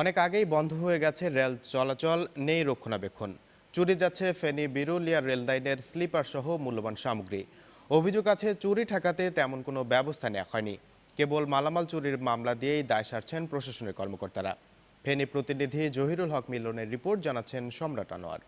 অনেক আগেই বন্ধ হয়ে গেছে রেল চলাচল, নেই রক্ষণাবেক্ষণ। চুরি যাচ্ছে ফেনী বিরুলিয়া রেললাইনের স্লিপার সহ মূল্যবান সামগ্রী। অভিযোগ আছে, চুরি ঠেকাতে তেমন কোনো ব্যবস্থা নেওয়া হয়নি। কেবল মালামাল চুরির মামলা দিয়েই দায় সারছেন প্রশাসনের কর্মকর্তারা। ফেনী প্রতিনিধি জহিরুল হক মিলনের রিপোর্ট জানাচ্ছেন সম্রাট আনোয়ার।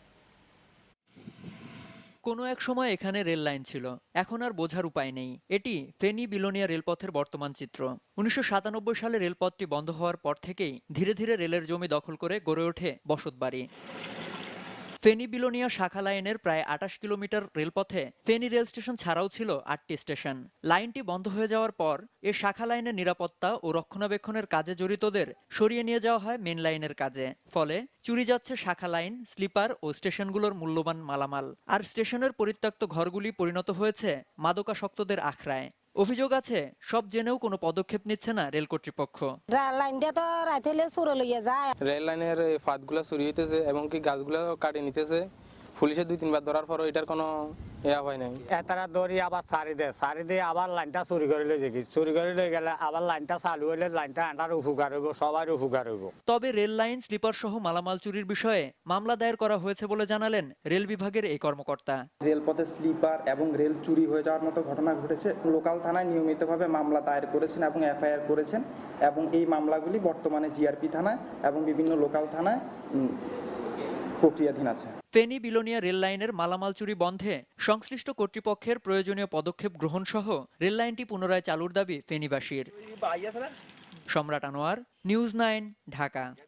কোনো এক সময় এখানে রেল লাইন ছিল। এখন আর বোঝার উপায় নেই। এটি ফেনী বিলোনিয়া রেলপথের বর্তমান চিত্র। উনিশশো সাতানব্বই সালে রেলপথটি বন্ধ হওয়ার পর থেকেই ধীরে ধীরে রেলের জমি দখল করে গড়ে ওঠে বসতবাড়ি। ফেনী বিলোনিয়া শাখা লাইনের প্রায় আটাশ কিলোমিটার রেলপথে ফেনী রেল স্টেশন ছাড়াও ছিল আটটি স্টেশন। লাইনটি বন্ধ হয়ে যাওয়ার পর এ শাখা লাইনের নিরাপত্তা ও রক্ষণাবেক্ষণের কাজে জড়িতদের সরিয়ে নিয়ে যাওয়া হয় মেন লাইনের কাজে। ফলে চুরি যাচ্ছে শাখা লাইন, স্লিপার ও স্টেশনগুলোর মূল্যবান মালামাল। আর স্টেশনের পরিত্যক্ত ঘরগুলি পরিণত হয়েছে মাদকাসক্তদের আখড়ায়। অভিযোগ আছে সব জেনেও কোনো পদক্ষেপ নিচ্ছে না রেল কর্তৃপক্ষ। লাইন দিয়ে তো রাইতে চুরে লইয়া যায়। রেল লাইনের ফাঁদগুলো চুরি হইতেছে এবং কি গাছগুলো কাটে নিতেছে। পুলিশে দুই তিনবার ধরার পরও এটার কোনো ইয়া হয় নাই। এতারা দড়ি আবার সারি দে সারি দিয়ে আবার লাইনটা চুরি করে লই যাকি চুরি করে লই গেলে আবার লাইনটা চালু হইলে লাইনটা আন্ডার উপকার হইব সবার উপকার হইব। তবে রেল লাইন স্লিপার সহ মালামাল চুরির বিষয়ে মামলা দায়ের করা হয়েছে বলে জানালেন রেল বিভাগের এই কর্মকর্তা। রেলপথে স্লিপার এবং রেল চুরি হয়ে যাওয়ার মতো ঘটনা ঘটেছে। লোকাল থানায় নিয়মিতভাবে মামলা দায়ের করেছেন এবং এফআইআর করেছেন এবং এই মামলাগুলি বর্তমানে জিআরপি থানায় এবং বিভিন্ন লোকাল থানায় প্রক্রিয়াধীন আছে। ফেনী বিলোনিয়া রেল লাইনের মালামাল চুরি বন্ধে সংশ্লিষ্ট কর্তৃপক্ষের প্রয়োজনীয় পদক্ষেপ গ্রহণ সহ রেল লাইনটি পুনরায় চালুর দাবি ফেনীবাসীর সম্রাট আনোয়ার নিউজ নাইন ঢাকা।